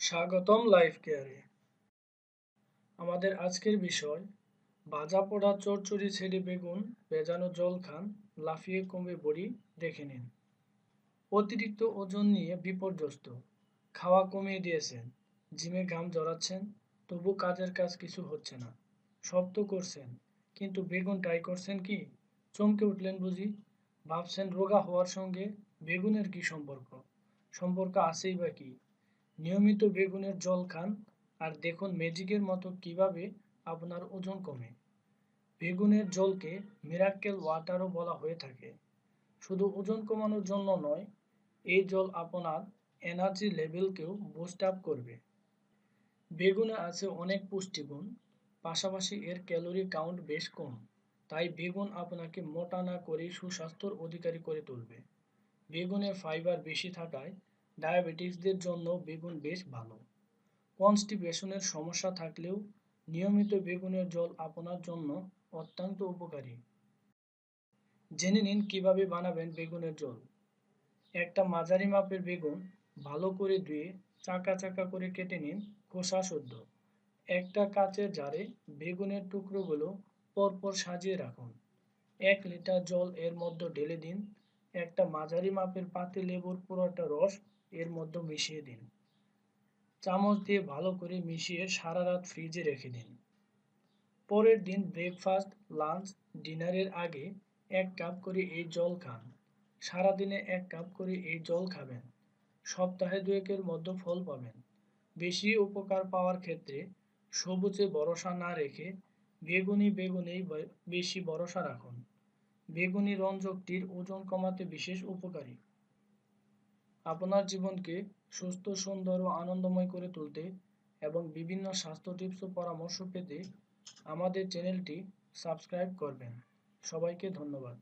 স্বাগতম লাইফ কেয়ারে। আমাদের আজকের বিষয়, ভাজা পোড়া চরচড়ি ছেড়ে বেগুন ভেজানো জল খান, লাফিয়ে কমবে বড়ি, দেখে নিন। অতিরিক্ত ওজন নিয়ে বিপর্যস্ত, খাওয়া কমিয়ে দিয়েছেন, জিমে ঘাম জড়াচ্ছেন, তবু কাজের কাজ কিছু হচ্ছে না। তো করছেন, কিন্তু বেগুন ট্রাই করছেন কি? চমকে উঠলেন বুঝি? ভাবছেন রোগা হওয়ার সঙ্গে বেগুনের কি সম্পর্ক? সম্পর্ক আছেই বা কি? নিয়মিত বেগুনের জল খান আর দেখুন ম্যাজিকের মতো কীভাবে আপনার ওজন কমে। বেগুনের জলকে মিরাক্কেল ওয়াটারও বলা হয়ে থাকে। শুধু ওজন কমানোর জন্য নয়, এই জল আপনার এনার্জি লেভেলকেও বুস্ট আপ করবে। বেগুনে আছে অনেক পুষ্টিগুণ, পাশাপাশি এর ক্যালোরি কাউন্ট বেশ কম, তাই বেগুন আপনাকে মোটা না করে সুস্বাস্থ্যর অধিকারী করে তুলবে। বেগুনে ফাইবার বেশি থাকায় ডায়াবেটিসদের জন্য বেগুন বেশ ভালো। কনস্টিপেশনের সমস্যা থাকলেও নিয়মিত বেগুনের জল আপনার জন্য অত্যন্ত উপকারী। জেনে নিন কীভাবে বানাবেন বেগুনের জল। একটা মাঝারি মাপের বেগুন ভালো করে ধুয়ে চাকা চাকা করে কেটে নিন খোসা শুদ্ধ একটা কাচের জারে বেগুনের টুকরোগুলো পরপর সাজিয়ে রাখুন। এক লিটার জল এর মধ্যে ঢেলে দিন। একটা মাঝারি মাপের পাতি লেবুর পুরোটা রস মিশিয়ে দিন। চামচ দিয়ে ভালো করে মিশিয়ে সারা রাত ফ্রিজে রেখে দিন। পরের দিন ব্রেকফাস্ট লাঞ্চ ডিনারের আগে এক কাপ করে এই জল খান। সারাদিনে এক কাপ করে এই জল খাবেন। সপ্তাহে দুয়েকের মধ্যে ফল পাবেন। বেশি উপকার পাওয়ার ক্ষেত্রে সবুজে ভরসা না রেখে বেগুনি বেগুনেই বেশি ভরসা রাখুন। বেগুনি রঞ্জকটির ওজন কমাতে বিশেষ উপকারী। আপনার জীবনকে সুস্থ, সুন্দর ও আনন্দময় করে তুলতে এবং বিভিন্ন স্বাস্থ্য টিপস ও পরামর্শ পেতে আমাদের চ্যানেলটি সাবস্ক্রাইব করবেন। সবাইকে ধন্যবাদ।